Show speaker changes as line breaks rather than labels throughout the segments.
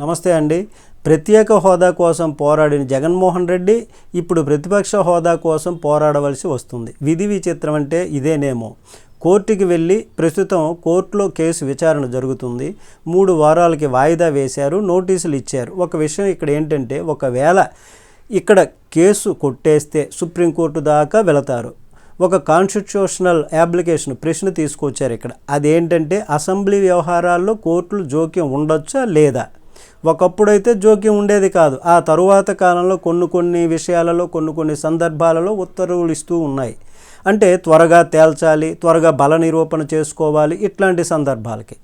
నమస్తే అండి. ప్రత్యేక హోదా కోసం పోరాడిన జగన్మోహన్ రెడ్డి ఇప్పుడు ప్రతిపక్ష హోదా కోసం పోరాడవలసి వస్తుంది. విధి విచిత్రం అంటే ఇదేనేమో. కోర్టుకి వెళ్ళి ప్రస్తుతం కోర్టులో కేసు విచారణ జరుగుతుంది. మూడు వారాలకి వాయిదా వేశారు నోటీసులు ఇచ్చారు. ఒక విషయం ఇక్కడ ఏంటంటే ఒకవేళ ఇక్కడ కేసు కొట్టేస్తే సుప్రీంకోర్టు దాకా వెళతారు. ఒక కాన్స్టిట్యూషనల్ అప్లికేషన్ ప్రశ్న తీసుకొచ్చారు ఇక్కడ. అదేంటంటే అసెంబ్లీ వ్యవహారాల్లో కోర్టులు జోక్యం ఉండొచ్చా లేదా? ఒకప్పుడైతే జోక్యం ఉండేది కాదు. ఆ తరువాత కాలంలో కొన్ని కొన్ని విషయాలలో కొన్ని కొన్ని సందర్భాలలో ఉత్తర్వులు ఇస్తూ ఉన్నాయి. అంటే త్వరగా తేల్చాలి త్వరగా బల నిరూపణ చేసుకోవాలి ఇట్లాంటి సందర్భాలకి.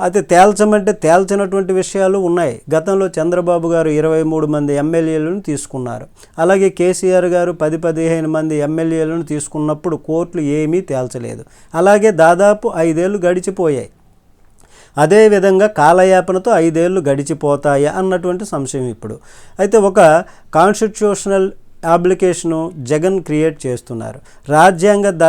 అయితే తేల్చమంటే తేల్చినటువంటి విషయాలు ఉన్నాయి. గతంలో చంద్రబాబు గారు ఇరవై మూడు మంది ఎమ్మెల్యేలను తీసుకున్నారు. అలాగే కేసీఆర్ గారు పది పదిహేను మంది ఎమ్మెల్యేలను తీసుకున్నప్పుడు కోర్టులు ఏమీ తేల్చలేదు. అలాగే దాదాపు ఐదేళ్ళు గడిచిపోయాయి. అదేవిధంగా కాలయాపనతో ఐదేళ్ళు గడిచిపోతాయా అన్నటువంటి సంశయం ఇప్పుడు. అయితే ఒక కాన్స్టిట్యూషనల్ అప్లికేషను జగన్ క్రియేట్ చేస్తున్నారు. రాజ్యాంగ ద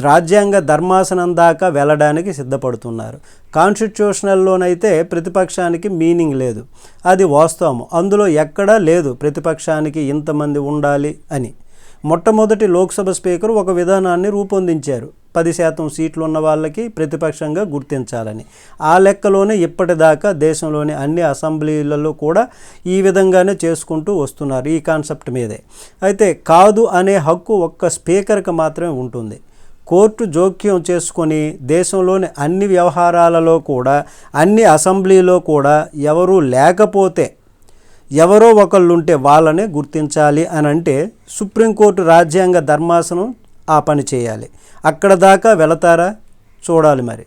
రాజ్యాంగ ధర్మాసనం దాకా వెళ్ళడానికి సిద్ధపడుతున్నారు. కాన్స్టిట్యూషనల్లోనైతే ప్రతిపక్షానికి మీనింగ్ లేదు. అది వాస్తవం అందులో ఎక్కడా లేదు ప్రతిపక్షానికి ఇంతమంది ఉండాలి అని. మొట్టమొదటి లోక్సభ స్పీకర్ ఒక విధానాన్ని రూపొందించారు. పది శాతం సీట్లు ఉన్న వాళ్ళకి ప్రతిపక్షంగా గుర్తించాలని. ఆ లెక్కలోనే ఇప్పటిదాకా దేశంలోని అన్ని అసెంబ్లీలలో కూడా ఈ విధంగానే చేసుకుంటూ వస్తున్నారు ఈ కాన్సెప్ట్ మీదే. అయితే కాదు అనే హక్కు ఒక్క స్పీకర్కి మాత్రమే ఉంటుంది. కోర్టు జోక్యం చేసుకొని దేశంలోని అన్ని వ్యవహారాలలో కూడా అన్ని అసెంబ్లీలో కూడా ఎవరూ లేకపోతే ఎవరో ఒకళ్ళు ఉంటే వాళ్ళనే గుర్తించాలి అని అంటే సుప్రీంకోర్టు రాజ్యాంగ ధర్మాసనం ఆ పని చేయాలి. అక్కడ దాకా వెళతారా? చూడాలి మరి.